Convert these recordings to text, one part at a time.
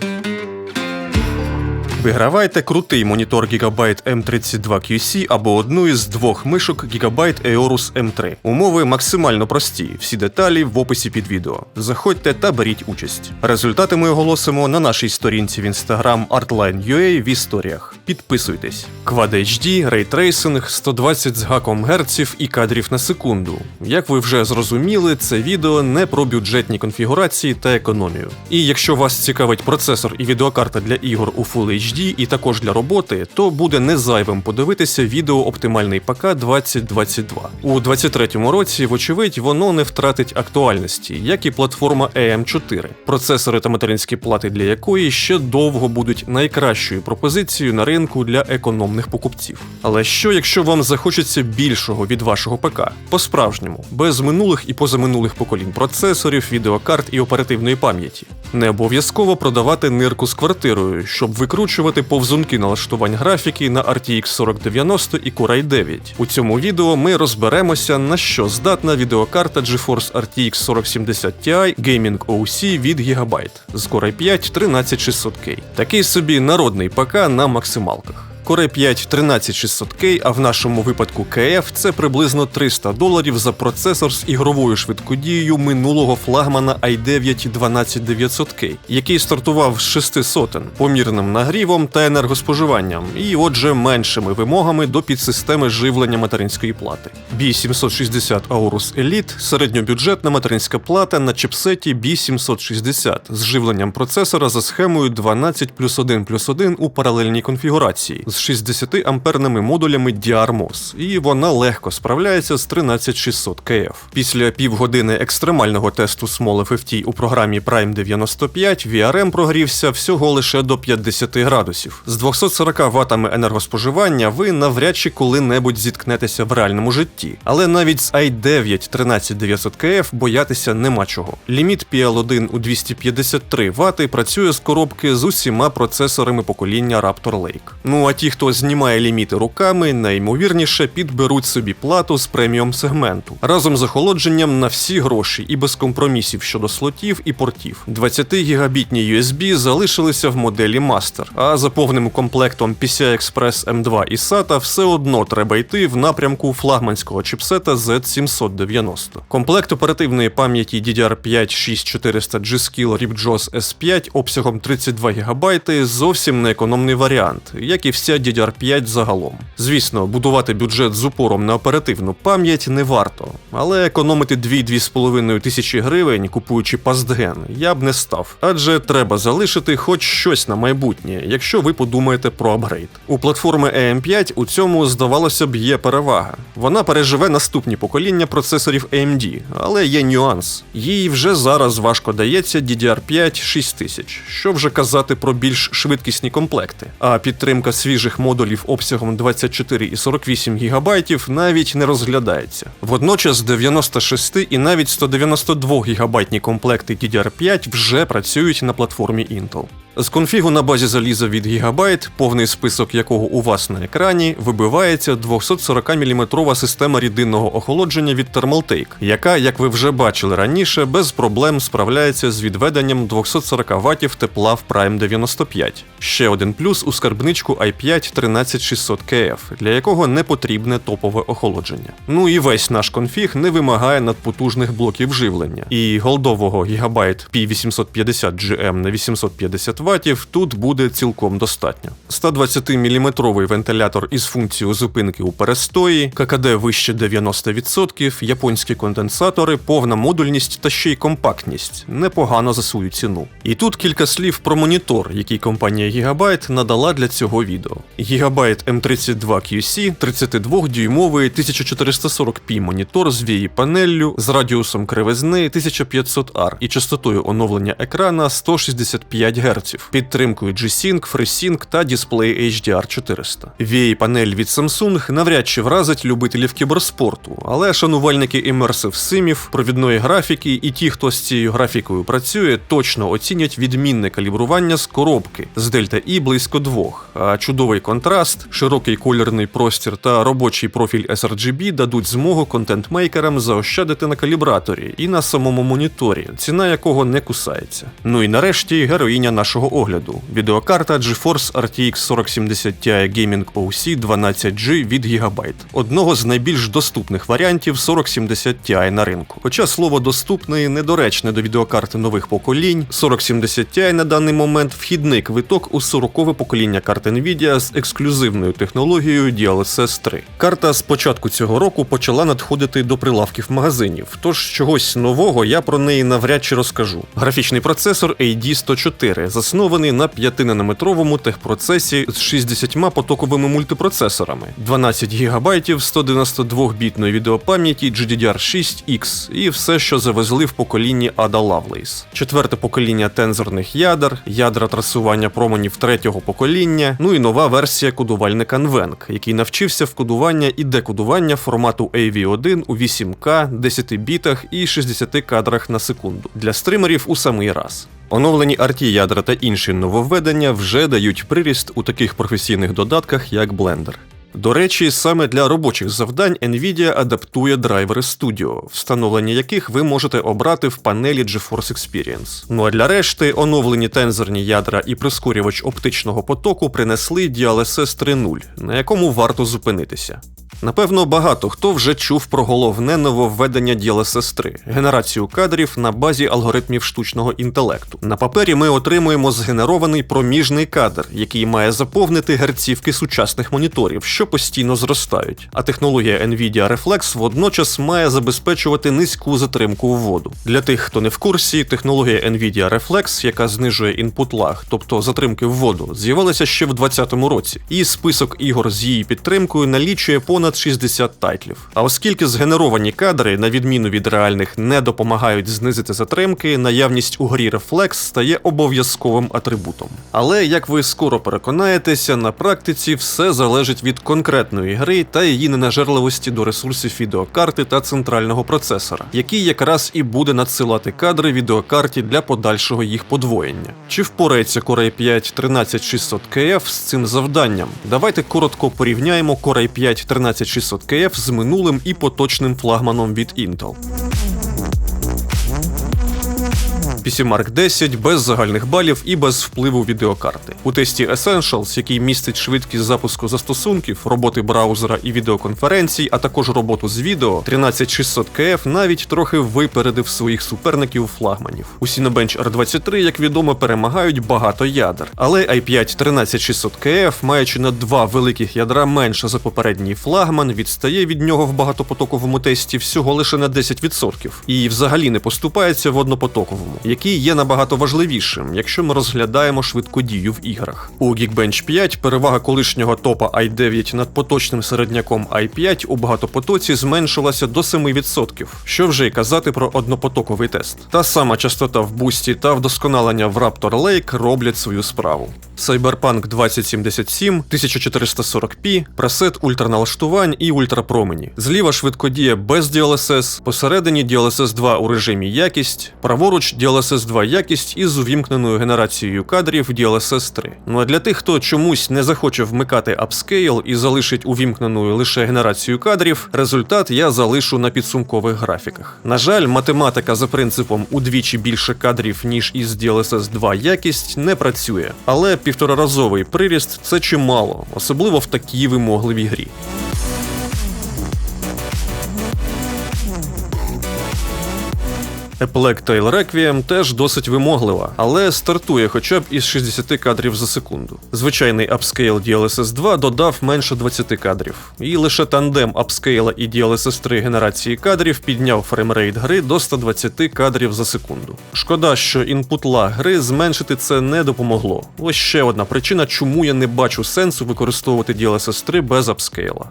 Thank you. Вигравайте крутий монітор Gigabyte M32QC або одну із двох мишок Gigabyte Aorus M3. Умови максимально прості, всі деталі в описі під відео. Заходьте та беріть участь. Результати ми оголосимо на нашій сторінці в Instagram Artline.ua в історіях. Підписуйтесь. Quad HD, рейтрейсинг, 120 з гаком герців і кадрів на секунду. Як ви вже зрозуміли, це відео не про бюджетні конфігурації та економію. І якщо вас цікавить процесор і відеокарта для ігор у Full HD, і також для роботи, то буде не зайвим подивитися відео оптимальний ПК 2022. У 23-му році, вочевидь, воно не втратить актуальності, як і платформа AM4, процесори та материнські плати для якої ще довго будуть найкращою пропозицією на ринку для економних покупців. Але що, якщо вам захочеться більшого від вашого ПК? По-справжньому, без минулих і позаминулих поколінь процесорів, відеокарт і оперативної пам'яті. Не обов'язково продавати нирку з квартирою, щоб викручувати повзунки налаштувань графіки на RTX 4090 і Core i 9. У цьому відео ми розберемося, на що здатна відеокарта GeForce RTX 4070 Ti Gaming OC від Gigabyte з Core i 5 13600K. Такий собі народний ПК на максималках. Core 5 13600K, а в нашому випадку KF це приблизно 300 доларів за процесор з ігровою швидкодією минулого флагмана i9 12900K, який стартував з 6 сотен, помірним нагрівом та енергоспоживанням, і отже меншими вимогами до підсистеми живлення материнської плати. B760 Aorus Elite середньобюджетна материнська плата на чипсеті B760 з живленням процесора за схемою 12 плюс 1 плюс 1 у паралельній конфігурації з 60 амперними модулями DRMOS, і вона легко справляється з 13600 KF. Після півгодини екстремального тесту Small FFT у програмі Prime 95 VRM прогрівся всього лише до 50 градусів. З 240 ватами енергоспоживання ви навряд чи коли-небудь зіткнетеся в реальному житті. Але навіть з i9 13900 KF боятися нема чого. Ліміт PL1 у 253 вати працює з коробки з усіма процесорами покоління Raptor Lake. Ну а ті, хто знімає ліміти руками, найімовірніше підберуть собі плату з преміум сегменту разом з охолодженням на всі гроші і без компромісів щодо слотів і портів. 20 гігабітні USB залишилися в моделі Master, а за повним комплектом PCI Express M2 і SATA все одно треба йти в напрямку флагманського чіпсета Z790. Комплект оперативної пам'яті DDR5 6400 G-Skill RipJaws S5 обсягом 32 ГБ зовсім не економний варіант, як і вся DDR5 загалом. Звісно, будувати бюджет з упором на оперативну пам'ять не варто, але економити 2-2,5 тисячі гривень, купуючи пастген, я б не став. Адже треба залишити хоч щось на майбутнє, якщо ви подумаєте про апгрейд. У платформи AM5 у цьому, здавалося б, є перевага. Вона переживе наступні покоління процесорів AMD, але є нюанс. Їй вже зараз важко дається DDR5 6000, що вже казати про більш швидкісні комплекти. А підтримка свіжих модулів обсягом 24 і 48 ГБ навіть не розглядається. Водночас 96 і навіть 192 гігабайтні комплекти DDR5 вже працюють на платформі Intel. З конфігу на базі заліза від Gigabyte, повний список якого у вас на екрані, вибивається 240-мм система рідинного охолодження від Thermaltake, яка, як ви вже бачили раніше, без проблем справляється з відведенням 240 Вт тепла в Prime 95. Ще один плюс у скарбничку i5 13600 KF, для якого не потрібне топове охолодження. Ну і весь наш конфіг не вимагає надпотужних блоків живлення, і голдового Gigabyte P850GM на 850 Вт тут буде цілком достатньо. 120-мм вентилятор із функцією зупинки у перестої, ККД вище 90%, японські конденсатори, повна модульність та ще й компактність непогано за свою ціну. І тут кілька слів про монітор, який компанія Gigabyte надала для цього відео. Gigabyte M32QC 32-дюймовий 1440p монітор з VI панеллю з радіусом кривизни 1500R і частотою оновлення екрана 165 Гц, підтримкою G-Sync, FreeSync та дисплей HDR 400. VA панель від Samsung навряд чи вразить любителів кіберспорту, але шанувальники Immersive симів, провідної графіки і ті, хто з цією графікою працює, точно оцінять відмінне калібрування з коробки з Delta E близько двох. А чудовий контраст, широкий кольорний простір та робочий профіль sRGB дадуть змогу контент-мейкерам заощадити на калібраторі і на самому моніторі, ціна якого не кусається. Ну і нарешті героїня нашого нашого огляду. Відеокарта GeForce RTX 4070 Ti Gaming OC 12G від Gigabyte. Одного з найбільш доступних варіантів 4070 Ti на ринку. Хоча слово доступний недоречне до відеокарти нових поколінь, 4070 Ti на даний момент вхідний квиток у 40-ве покоління карт Nvidia з ексклюзивною технологією DLSS 3. Карта з початку цього року почала надходити до прилавків магазинів, тож чогось нового я про неї навряд чи розкажу. Графічний процесор AD104 заснований на 5-нанометровому техпроцесі з 60 потоковими мультипроцесорами, 12 ГБ 192-бітної відеопам'яті GDDR6X і все, що завезли в поколінні Ada Lovelace. Четверте покоління тензорних ядер, ядра трасування променів третього покоління, ну і нова версія кодувальника NVENC, який навчився в кодування і декодування формату AV1 у 8К, 10 бітах і 60 кадрах на секунду для стримерів у самий раз. Оновлені арті ядра та інші нововведення вже дають приріст у таких професійних додатках, як Blender. До речі, саме для робочих завдань Nvidia адаптує драйвери Studio, встановлення яких ви можете обрати в панелі GeForce Experience. Ну а для решти оновлені тензорні ядра і прискорювач оптичного потоку принесли DLSS 3.0, на якому варто зупинитися. Напевно, багато хто вже чув про головне нововведення DLSS 3 генерацію кадрів на базі алгоритмів штучного інтелекту. На папері ми отримуємо згенерований проміжний кадр, який має заповнити герцівки сучасних моніторів, що постійно зростають. А технологія Nvidia Reflex водночас має забезпечувати низьку затримку в воду. Для тих, хто не в курсі, технологія Nvidia Reflex, яка знижує інпут лаг, тобто затримки в воду, з'явилася ще в 2020 році, і список ігор з її підтримкою налічує понад 60 тайтлів. А оскільки згенеровані кадри, на відміну від реальних, не допомагають знизити затримки, наявність у грі Reflex стає обов'язковим атрибутом. Але як ви скоро переконаєтеся, на практиці все залежить від конкретної гри та її ненажерливості до ресурсів відеокарти та центрального процесора, який якраз і буде надсилати кадри відеокарті для подальшого їх подвоєння. Чи впорається Core i 5 13600 KF з цим завданням? Давайте коротко порівняємо Core i 5 13600 KF з минулим і поточним флагманом від Intel. PC Mark 10 без загальних балів і без впливу відеокарти. У тесті Essentials, який містить швидкість запуску застосунків, роботи браузера і відеоконференцій, а також роботу з відео, 13600 KF навіть трохи випередив своїх суперників флагманів. У Cinebench R23, як відомо, перемагають багато ядер, але i5 13600 KF, маючи на два великих ядра менше за попередній флагман, відстає від нього в багатопотоковому тесті всього лише на 10%, і взагалі не поступається в однопотоковому який є набагато важливішим, якщо ми розглядаємо швидкодію в іграх. У Geekbench 5 перевага колишнього топа i9 над поточним середняком i5 у багатопотоці зменшилася до 7%, що вже й казати про однопотоковий тест. Та сама частота в бусті та вдосконалення в Raptor Lake роблять свою справу. Cyberpunk 2077, 1440p, пресет ультраналаштувань і ультрапромені. Зліва швидкодія без DLSS, посередині DLSS 2 у режимі якість, праворуч DLSS 2 якість із увімкненою генерацією кадрів DLSS 3. Ну а для тих, хто чомусь не захоче вмикати апскейл і залишить увімкненою лише генерацію кадрів, результат я залишу на підсумкових графіках. На жаль, математика за принципом удвічі більше кадрів, ніж із DLSS 2 якість, не працює. Але півтораразовий приріст це чимало, особливо в такій вимогливій грі. Epic Tail Requiem теж досить вимоглива, але стартує хоча б із 60 кадрів за секунду. Звичайний апскейл DLSS 2 додав менше 20 кадрів, і лише тандем апскейла і DLSS 3 генерації кадрів підняв фреймрейт гри до 120 кадрів за секунду. Шкода, що інпут лаг гри зменшити це не допомогло. Ось ще одна причина, чому я не бачу сенсу використовувати DLSS 3 без апскейла.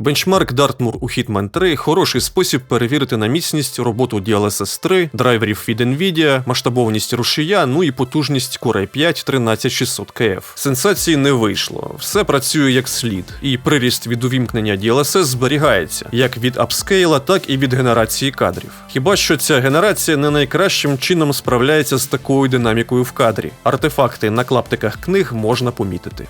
Бенчмарк Dartmoor у Hitman 3 хороший спосіб перевірити на міцність роботу DLSS 3, драйверів від Nvidia, масштабованість рушія, ну і потужність Core i5 13600 KF. Сенсації не вийшло, все працює як слід, і приріст від увімкнення DLSS зберігається як від апскейла, так і від генерації кадрів. Хіба що ця генерація не найкращим чином справляється з такою динамікою в кадрі. Артефакти на клаптиках книг можна помітити.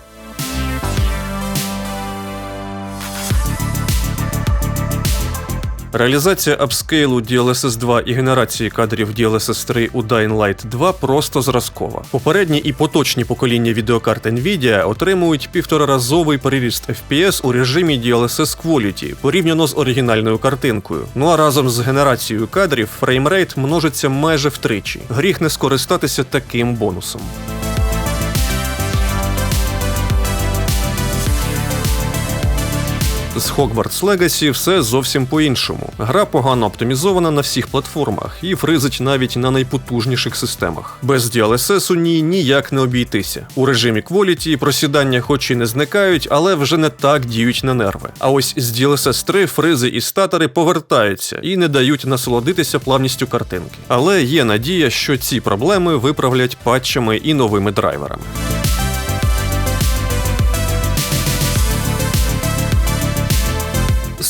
Реалізація апскейлу DLSS 2 і генерації кадрів DLSS 3 у Dying Light 2 просто зразкова. Попередні і поточні покоління відеокарт Nvidia отримують півтораразовий переріст FPS у режимі DLSS Quality порівняно з оригінальною картинкою. Ну а разом з генерацією кадрів фреймрейт множиться майже втричі. Гріх не скористатися таким бонусом. З Hogwarts Legacy все зовсім по-іншому. Гра погано оптимізована на всіх платформах і фризить навіть на найпотужніших системах. Без DLSS у ній ніяк не обійтися. У режимі Quality просідання хоч і не зникають, але вже не так діють на нерви. А ось з DLSS 3 фризи і статори повертаються і не дають насолодитися плавністю картинки. Але є надія, що ці проблеми виправлять патчами і новими драйверами.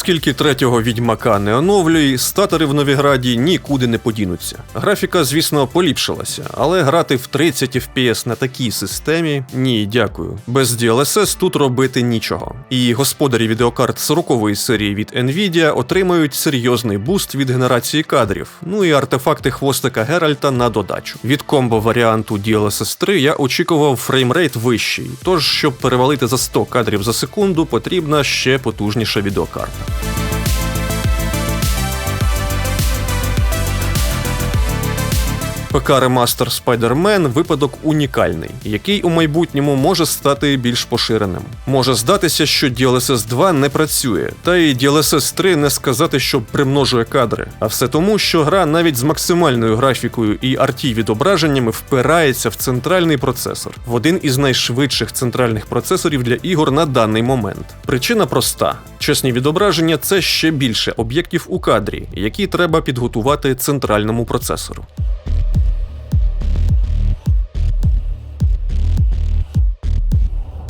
Скільки третього відьмака не оновлюй, статори в Новіграді нікуди не подінуться. Графіка, звісно, поліпшилася, але грати в 30 FPS на такій системі ні, дякую. Без DLSS тут робити нічого. І господарі відеокарт 40-ї серії від Nvidia отримають серйозний буст від генерації кадрів, ну і артефакти хвостика Геральта на додачу. Від комбо варіанту DLSS 3 я очікував фреймрейт вищий, тож, щоб перевалити за 100 кадрів за секунду, потрібна ще потужніша відеокарта. ПК ремастер Spider-Man випадок унікальний, який у майбутньому може стати більш поширеним. Може здатися, що DLSS 2 не працює, та й DLSS 3 не сказати, що примножує кадри, а все тому, що гра навіть з максимальною графікою і RT відображеннями впирається в центральний процесор, в один із найшвидших центральних процесорів для ігор на даний момент. Причина проста: чесні відображення це ще більше об'єктів у кадрі, які треба підготувати центральному процесору.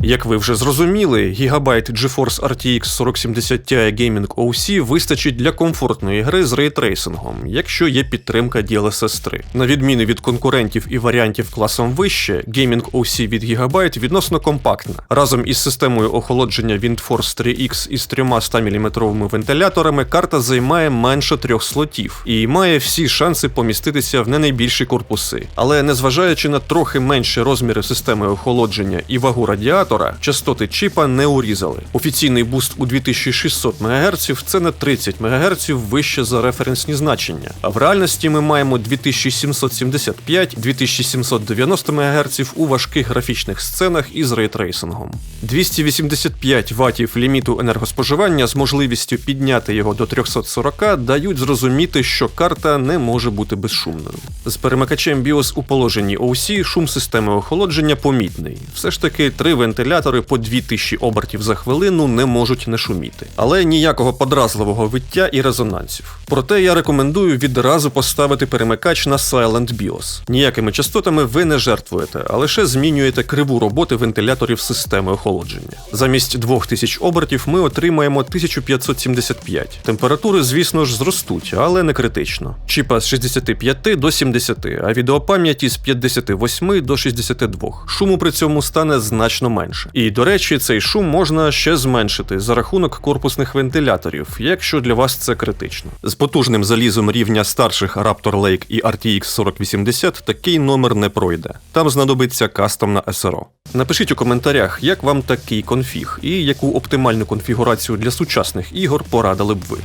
Як ви вже зрозуміли, гігабайт GeForce RTX 4070 Ti Gaming OC вистачить для комфортної гри з рейтрейсингом, якщо є підтримка DLSS 3. На відміну від конкурентів і варіантів класом вище, Gaming OC від Gigabyte відносно компактна. Разом із системою охолодження WindForce 3X із трьома 100 мм вентиляторами карта займає менше трьох слотів і має всі шанси поміститися в не найбільші корпуси. Але незважаючи на трохи менші розміри системи охолодження і вагу радіатора, частоти чіпа не урізали. Офіційний буст у 2600 МГц це на 30 МГц вище за референсні значення. А в реальності ми маємо 2775-2790 МГц у важких графічних сценах із рейтрейсингом. 285 ватів ліміту енергоспоживання з можливістю підняти його до 340 дають зрозуміти, що карта не може бути безшумною. З перемикачем BIOS у положенні OC шум системи охолодження помітний. Все ж таки, три вентилятори по 2000 обертів за хвилину не можуть не шуміти. Але ніякого подразливого виття і резонансів. Проте я рекомендую відразу поставити перемикач на Silent BIOS. Ніякими частотами ви не жертвуєте, а лише змінюєте криву роботи вентиляторів системи охолодження. Замість 2000 обертів ми отримаємо 1575. Температури, звісно ж, зростуть, але не критично. Чіпа з 65 до 70, а відеопам'яті з 58 до 62. Шуму при цьому стане значно менше. І до речі, цей шум можна ще зменшити за рахунок корпусних вентиляторів, якщо для вас це критично. З потужним залізом рівня старших Raptor Lake і RTX 4080 такий номер не пройде. Там знадобиться кастомна SRO. Напишіть у коментарях, як вам такий конфіг і яку оптимальну конфігурацію для сучасних ігор порадили б ви.